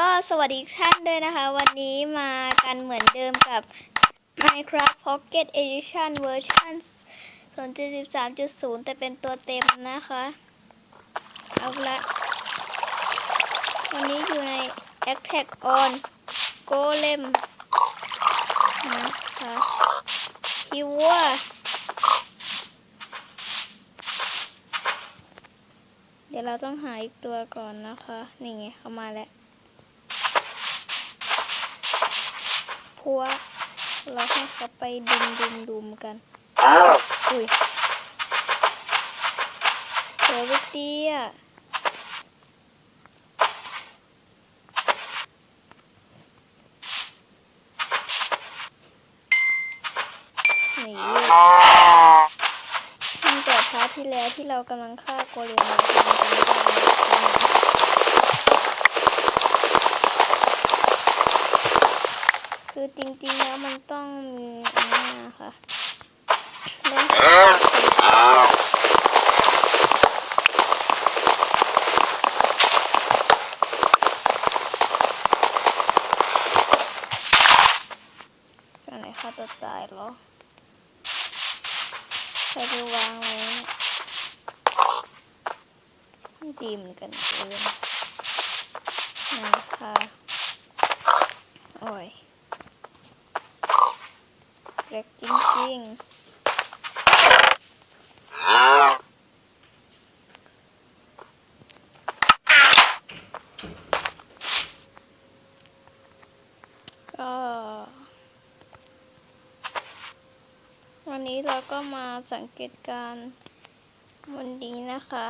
ก็สวัสดีท่านด้วยนะคะ วันนี้มากันเหมือนเดิมกับ Minecraft Pocket Edition เวอร์ชัน0.13.0 แต่เป็นตัวเต็มนะคะ เอาละวันนี้อยู่ใน Attack on Golem นะคะฮิวว่าเดี๋ยวเราต้องหาอีกตัวก่อนนะคะ นี่ไงเข้ามาแล้ว พัว เราให้เขาไปดุมดุมดุมกัน อุ้ยเจอวิกเตียนี่ตั้งแต่พาร์ทที่แล้วที่เรากำลังฆ่าโกเลมอยู่กัน คือจริงๆแล้วมันต้องมีอันนี้นะคะเล่นกันไหนฆ่าตัวตายเหรอใครไปวางไว้ไม่ดีเหมือนกันเกินนะคะโอ้ยเล็กจริ งๆก็วันนี้เราก็มาสังเกตการณ์บนดีนะคะ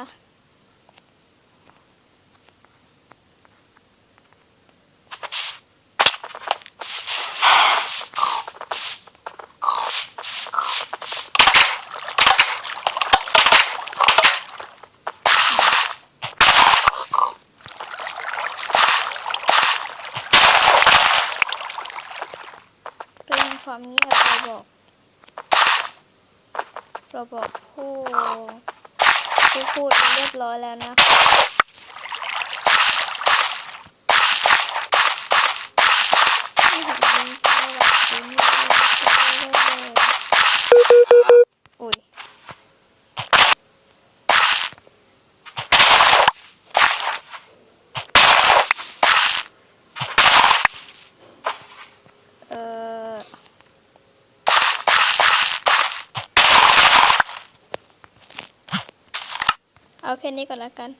ความเงียบเราบอกเราบอกผู้ผู้พูดเรียบร้อยแล้วนะคะไม่เห็นมีใครหลับยิ้มเลยอุ้ยเออ เอาแค่นี้ก่อนละกัน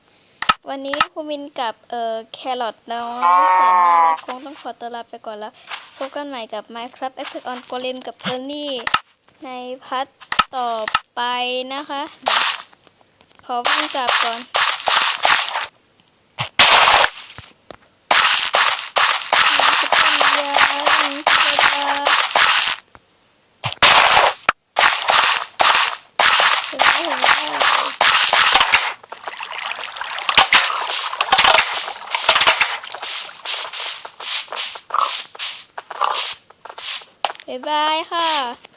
วันนี้ภูมินกับเอ่อแครอทน้องแสนน่ารักคงต้องขอตัวลาไปก่อนแล้ว พบกันใหม่กับ Minecraft Attack on Golem กับเบอร์นี่ในพัทต่อไปนะคะ ขอวิ่งกลับก่อน บ๊ายบายค่ะ